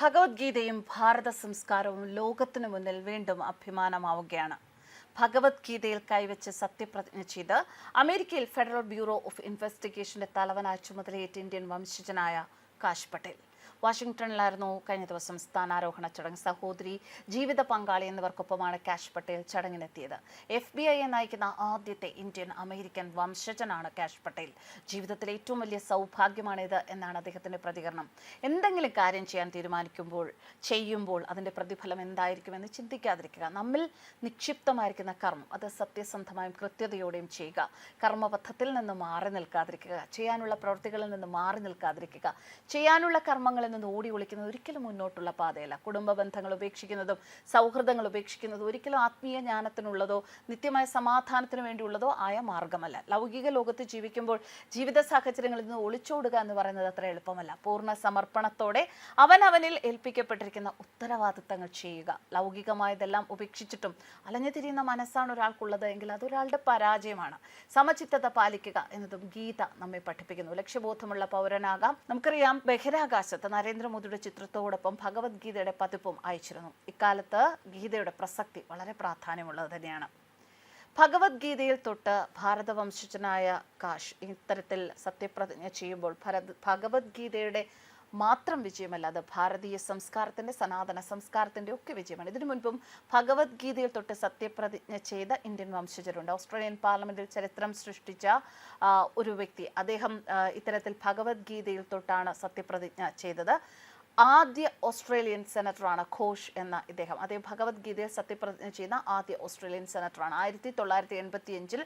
ഭഗവത്ഗീതയും ഭാരത സംസ്കാരവും ലോകത്തിനു മുന്നിൽ വീണ്ടും അഭിമാനമാവുകയാണ്. ഭഗവത്ഗീതയിൽ കൈവച്ച് സത്യപ്രതിജ്ഞ ചെയ്ത് അമേരിക്കയിൽ ഫെഡറൽ ബ്യൂറോ ഓഫ് ഇൻവെസ്റ്റിഗേഷന്റെ തലവനായി ചുമതലയേറ്റ ഇന്ത്യൻ വംശജനായ കാശ് പട്ടേൽ. വാഷിംഗ്ടണിലായിരുന്നു കഴിഞ്ഞ ദിവസം സ്ഥാനാരോഹണ ചടങ്ങ്. സഹോദരി ജീവിത പങ്കാളി എന്നിവർക്കൊപ്പമാണ് കാഷ് പട്ടേൽ ചടങ്ങിനെത്തിയത്. എഫ് ബി ഐയെ നയിക്കുന്ന ആദ്യത്തെ ഇന്ത്യൻ അമേരിക്കൻ വംശജനാണ് കാഷ് പട്ടേൽ. ജീവിതത്തിലെ ഏറ്റവും വലിയ സൗഭാഗ്യമാണിത് എന്നാണ് അദ്ദേഹത്തിന്റെ പ്രതികരണം. എന്തെങ്കിലും കാര്യം ചെയ്യാൻ തീരുമാനിക്കുമ്പോൾ ചെയ്യുമ്പോൾ അതിന്റെ പ്രതിഫലം എന്തായിരിക്കുമെന്ന് ചിന്തിക്കാതിരിക്കുക. നമ്മിൽ നിക്ഷിപ്തമായിരിക്കുന്ന കർമ്മം അത് സത്യസന്ധമായും കൃത്യതയോടെയും ചെയ്യുക. കർമ്മപഥത്തിൽ നിന്ന് മാറി നിൽക്കാതിരിക്കുക. ചെയ്യാനുള്ള പ്രവൃത്തികളിൽ നിന്ന് മാറി നിൽക്കാതിരിക്കുക. ചെയ്യാനുള്ള കർമ്മങ്ങളിൽ നിന്ന് ഓടി ഒളിക്കുന്നത് ഒരിക്കലും മുന്നോട്ടുള്ള പാതയല്ല. കുടുംബ ബന്ധങ്ങൾ ഉപേക്ഷിക്കുന്നതും സൗഹൃദങ്ങൾ ഉപേക്ഷിക്കുന്നതും ഒരിക്കലും ആത്മീയ ജ്ഞാനത്തിനുള്ളതോ നിത്യമായ സമാധാനത്തിന് വേണ്ടിയുള്ളതോ ആയ മാർഗമല്ല. ലൗകിക ലോകത്ത് ജീവിക്കുമ്പോൾ ജീവിത സാഹചര്യങ്ങളിൽ നിന്ന് ഒളിച്ചോടുക എന്ന് പറയുന്നത് അത്ര എളുപ്പമല്ല. പൂർണ സമർപ്പണത്തോടെ അവൻ അവനിൽ ഏൽപ്പിക്കപ്പെട്ടിരിക്കുന്ന ഉത്തരവാദിത്തങ്ങൾ ചെയ്യുക. ലൗകികമായതെല്ലാം ഉപേക്ഷിച്ചിട്ടും അലഞ്ഞു തിരിയുന്ന മനസ്സാണ് ഒരാൾക്കുള്ളത് എങ്കിൽ അതൊരാളുടെ പരാജയമാണ്. സമചിത്തത പാലിക്കുക എന്നതും ഗീത നമ്മെ പഠിപ്പിക്കുന്നു. ലക്ഷ്യബോധമുള്ള പൗരനാകാം. നമുക്കറിയാം ബഹിരാകാശത്ത് നരേന്ദ്രമോദിയുടെ ചിത്രത്തോടൊപ്പം ഭഗവത്ഗീതയുടെ പതിപ്പും അയച്ചിരുന്നു. ഇക്കാലത്ത് ഗീതയുടെ പ്രസക്തി വളരെ പ്രാധാന്യമുള്ളത് തന്നെയാണ്. ഭഗവത്ഗീതയിൽ തൊട്ട് ഭാരതവംശജനായ കാഷ് ഇത്തരത്തിൽ സത്യപ്രതിജ്ഞ ചെയ്യുമ്പോൾ ഭരത് ഭഗവത്ഗീതയുടെ മാത്രം വിജയമല്ല അത് ഭാരതീയ സംസ്കാരത്തിന്റെ സനാതന സംസ്കാരത്തിന്റെ ഒക്കെ വിജയമാണ്. ഇതിനു മുൻപും ഭഗവത്ഗീതയിൽ തൊട്ട് സത്യപ്രതിജ്ഞ ചെയ്ത ഇന്ത്യൻ വംശജരുണ്ട്. ഓസ്ട്രേലിയൻ പാർലമെന്റിൽ ചരിത്രം സൃഷ്ടിച്ച ഒരു വ്യക്തി. അദ്ദേഹം ഇത്തരത്തിൽ ഭഗവത്ഗീതയിൽ തൊട്ടാണ് സത്യപ്രതിജ്ഞ ചെയ്തത്. ആദ്യ ഓസ്ട്രേലിയൻ സെനറ്ററാണ് ഘോഷ് എന്ന ഇദ്ദേഹം. അദ്ദേഹം ഭഗവത്ഗീതയെ സത്യപ്രതിജ്ഞ ചെയ്യുന്ന ആദ്യ ഓസ്ട്രേലിയൻ സെനറ്ററാണ്. ആയിരത്തി തൊള്ളായിരത്തി എൺപത്തി അഞ്ചിൽ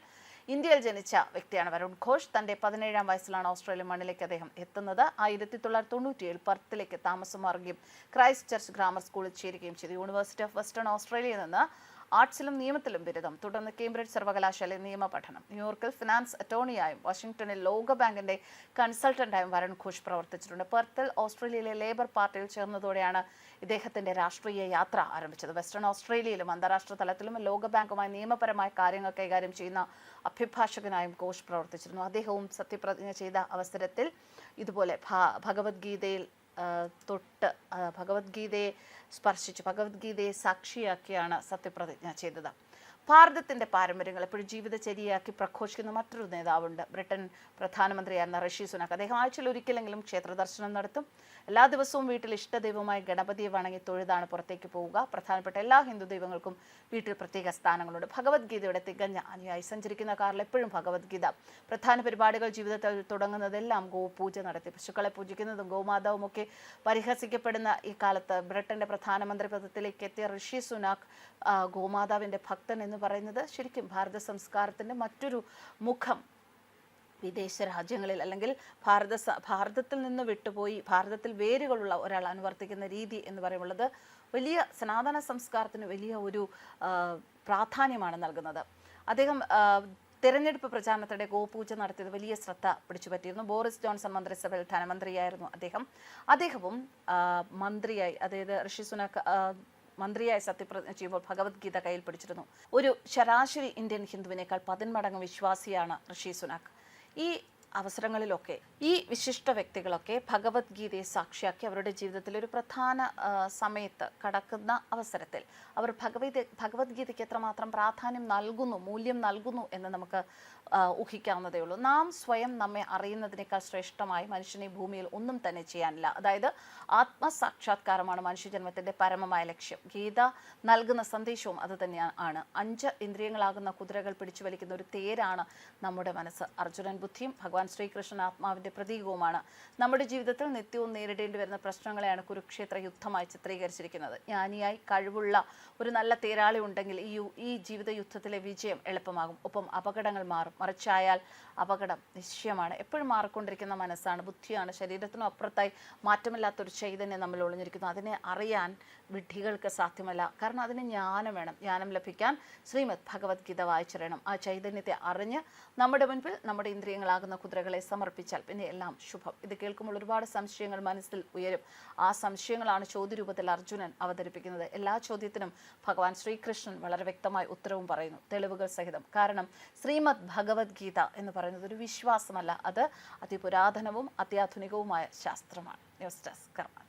ഇന്ത്യയിൽ ജനിച്ച വ്യക്തിയാണ് വരുൺ ഘോഷ്. തന്റെ പതിനേഴാം വയസ്സിലാണ് ഓസ്ട്രേലിയൻ മണ്ണിലേക്ക് അദ്ദേഹം എത്തുന്നത്. ആയിരത്തി തൊള്ളായിരത്തി തൊണ്ണൂറ്റിയേഴിൽ പർത്തിലേക്ക് താമസം മാറുകയും ക്രൈസ്റ്റ് ചർച്ച് ഗ്രാമർ സ്കൂളിൽ ചേരുകയും ചെയ്തു. യൂണിവേഴ്സിറ്റി ഓഫ് വെസ്റ്റേൺ ഓസ്ട്രേലിയയിൽ നിന്ന് ആർട്സിലും നിയമത്തിലും ബിരുദം. തുടർന്ന് കേംബ്രിഡ്ജ് സർവകലാശാലയിൽ നിയമ പഠനം ന്യൂയോർക്കിൽ ഫിനാൻസ് അറ്റോർണിയായും വാഷിംഗ്ടണിൽ ലോകബാങ്കിന്റെ കൺസൾട്ടന്റായും വരുൺ ഘോഷ് പ്രവർത്തിച്ചിട്ടുണ്ട്. പെർത്തിൽ ഓസ്ട്രേലിയയിലെ ലേബർ പാർട്ടിയിൽ ചേർന്നതോടെയാണ് ഇദ്ദേഹത്തിന്റെ രാഷ്ട്രീയ യാത്ര ആരംഭിച്ചത്. വെസ്റ്റേൺ ഓസ്ട്രേലിയയിലും അന്താരാഷ്ട്ര തലത്തിലും ലോകബാങ്കുമായി നിയമപരമായ കാര്യങ്ങൾ കൈകാര്യം ചെയ്യുന്ന അഭിഭാഷകനായും ഘോഷ് പ്രവർത്തിച്ചിരുന്നു. അദ്ദേഹവും സത്യപ്രതിജ്ഞ ചെയ്ത അവസരത്തിൽ ഇതുപോലെ ഭഗവത്ഗീതയിൽ തൊട്ട് ഭഗവത്ഗീതയെ സ്പർശിച്ച് ഭഗവത്ഗീതയെ സാക്ഷിയാക്കിയാണ് സത്യപ്രതിജ്ഞ ചെയ്തത്. ഭാരതത്തിന്റെ പാരമ്പര്യങ്ങൾ എപ്പോഴും ജീവിതചര്യയാക്കി പ്രഘോഷിക്കുന്ന മറ്റൊരു നേതാവുണ്ട്. ബ്രിട്ടൻ പ്രധാനമന്ത്രിയായിരുന്ന ഋഷി സുനാക്ക്. അദ്ദേഹം ആഴ്ചയിൽ ഒരിക്കലെങ്കിലും ക്ഷേത്ര ദർശനം നടത്തും. എല്ലാ ദിവസവും വീട്ടിൽ ഇഷ്ടദൈവമായ ഗണപതിയെ വണങ്ങി തൊഴുതാണ് പുറത്തേക്ക് പോവുക. പ്രധാനപ്പെട്ട എല്ലാ ഹിന്ദു ദൈവങ്ങൾക്കും വീട്ടിൽ പ്രത്യേക സ്ഥാനങ്ങളുണ്ട്. ഭഗവത്ഗീതയുടെ തികഞ്ഞ അനുയായി സഞ്ചരിക്കുന്ന കാറിൽ എപ്പോഴും ഭഗവത്ഗീത. പ്രധാന പരിപാടികൾ ജീവിതത്തിൽ തുടങ്ങുന്നതെല്ലാം ഗോപൂജ നടത്തി. പശുക്കളെ പൂജിക്കുന്നതും ഗോമാതാവും ഒക്കെ പരിഹസിക്കപ്പെടുന്ന ഈ കാലത്ത് ബ്രിട്ടന്റെ പ്രധാനമന്ത്രി പദത്തിലേക്ക് എത്തിയ ഋഷി സുനാക് ഗോമാതാവിന്റെ ഭക്തൻ എന്ന് പറയുന്നത് ശരിക്കും ഭാരത സംസ്കാരത്തിന്റെ മറ്റൊരു മുഖം. വിദേശ രാജ്യങ്ങളിൽ അല്ലെങ്കിൽ ഭാരത ഭാരതത്തിൽ നിന്ന് വിട്ടുപോയി ഭാരതത്തിൽ വേരുകളുള്ള ഒരാൾ അനുവർത്തിക്കുന്ന രീതി എന്ന് പറയുന്നത് വലിയ സനാതന സംസ്കാരത്തിന് വലിയ ഒരു പ്രാധാന്യമാണ് നൽകുന്നത്. അദ്ദേഹം തെരഞ്ഞെടുപ്പ് പ്രചാരണത്തിനിടെ ഗോപൂജ നടത്തിയത് വലിയ ശ്രദ്ധ പിടിച്ചുപറ്റിയിരുന്നു. ബോറിസ് ജോൺസൺ മന്ത്രിസഭയിൽ ധനമന്ത്രിയായിരുന്നു അദ്ദേഹം. അദ്ദേഹവും മന്ത്രിയായി. അതായത് ഋഷി സുനക് മന്ത്രിയായി സത്യപ്രതിജ്ഞ ചെയ്യുമ്പോൾ ഭഗവത്ഗീത കയ്യിൽ പിടിച്ചിരുന്നു. ഒരു ശരാശരി ഇന്ത്യൻ ഹിന്ദുവിനേക്കാൾ പതിന്മടങ്ങ് വിശ്വാസിയാണ് ഋഷി സുനാക് ഈ അവസരങ്ങളിലൊക്കെ ഈ വിശിഷ്ട വ്യക്തികളൊക്കെ ഭഗവത്ഗീതയെ സാക്ഷിയാക്കി അവരുടെ ജീവിതത്തിൽ ഒരു പ്രധാന സമയത്ത് കടക്കുന്ന അവസരത്തിൽ അവർ ഭഗവത് ഭഗവത്ഗീതയ്ക്ക് എത്രമാത്രം പ്രാധാന്യം നൽകുന്നു മൂല്യം നൽകുന്നു എന്ന് നമുക്ക് ഊഹിക്കാവുന്നതേ ഉള്ളൂ. നാം സ്വയം നമ്മെ അറിയുന്നതിനേക്കാൾ ശ്രേഷ്ഠമായി മനുഷ്യനെ ഭൂമിയിൽ ഒന്നും തന്നെ ചെയ്യാനില്ല. അതായത് ആത്മസാക്ഷാത്കാരമാണ് മനുഷ്യജന്മത്തിന്റെ പരമമായ ലക്ഷ്യം. ഗീത നൽകുന്ന സന്ദേശവും അത് തന്നെയാണ് അഞ്ച് ഇന്ദ്രിയങ്ങളാകുന്ന കുതിരകൾ പിടിച്ചു വലിക്കുന്ന ഒരു തേരാണ് നമ്മുടെ മനസ്സ്. അർജുനൻ ബുദ്ധിയും ഭഗവാൻ ശ്രീകൃഷ്ണൻ ആത്മാവിന്റെ പ്രതീകവുമാണ്. നമ്മുടെ ജീവിതത്തിൽ നിത്യവും നേരിടേണ്ടി വരുന്ന പ്രശ്നങ്ങളെയാണ് കുരുക്ഷേത്ര യുദ്ധമായി ചിത്രീകരിച്ചിരിക്കുന്നത്. ജ്ഞാനിയായി കഴിവുള്ള ഒരു നല്ല തേരാളി ഉണ്ടെങ്കിൽ ഈ ഈ ജീവിത യുദ്ധത്തിലെ വിജയം എളുപ്പമാകും. ഒപ്പം അപകടങ്ങൾ മാറും. മറിച്ചായാൽ അപകടം നിശ്ചയമാണ്. എപ്പോഴും മാറിക്കൊണ്ടിരിക്കുന്ന മനസ്സാണ് ബുദ്ധിയാണ്. ശരീരത്തിനും അപ്പുറത്തായി മാറ്റമില്ലാത്തൊരു ചൈതന്യം നമ്മൾ ഒളിഞ്ഞിരിക്കുന്നു. അതിനെ അറിയാൻ വിഡ്ഢികൾക്ക് സാധ്യമല്ല. കാരണം അതിന് ജ്ഞാനം വേണം. ജ്ഞാനം ലഭിക്കാൻ ശ്രീമദ് ഭഗവത്ഗീത വായിച്ചറിയണം. ആ ചൈതന്യത്തെ അറിഞ്ഞ് നമ്മുടെ മുൻപിൽ നമ്മുടെ ഇന്ദ്രിയങ്ങളാകുന്ന കുതിരകളെ സമർപ്പിച്ചാൽ. പിന്നെ എല്ലാം ശുഭം. ഇത് കേൾക്കുമ്പോൾ ഒരുപാട് സംശയങ്ങൾ മനസ്സിൽ ഉയരും. ആ സംശയങ്ങളാണ് ചോദ്യരൂപത്തിൽ അർജുനൻ അവതരിപ്പിക്കുന്നത്. എല്ലാ ചോദ്യത്തിനും ഭഗവാൻ ശ്രീകൃഷ്ണൻ വളരെ വ്യക്തമായി ഉത്തരവും പറയുന്നു. തെളിവുകൾ സഹിതം. കാരണം ശ്രീമദ് ഭഗവത്ഗീത എന്ന് പറയുന്നത് ഒരു വിശ്വാസമല്ല. അത് അതിപുരാതനവും അത്യാധുനികവുമായ ശാസ്ത്രമാണ്. ന്യൂസ് ഡെസ്ക് കർമ്മ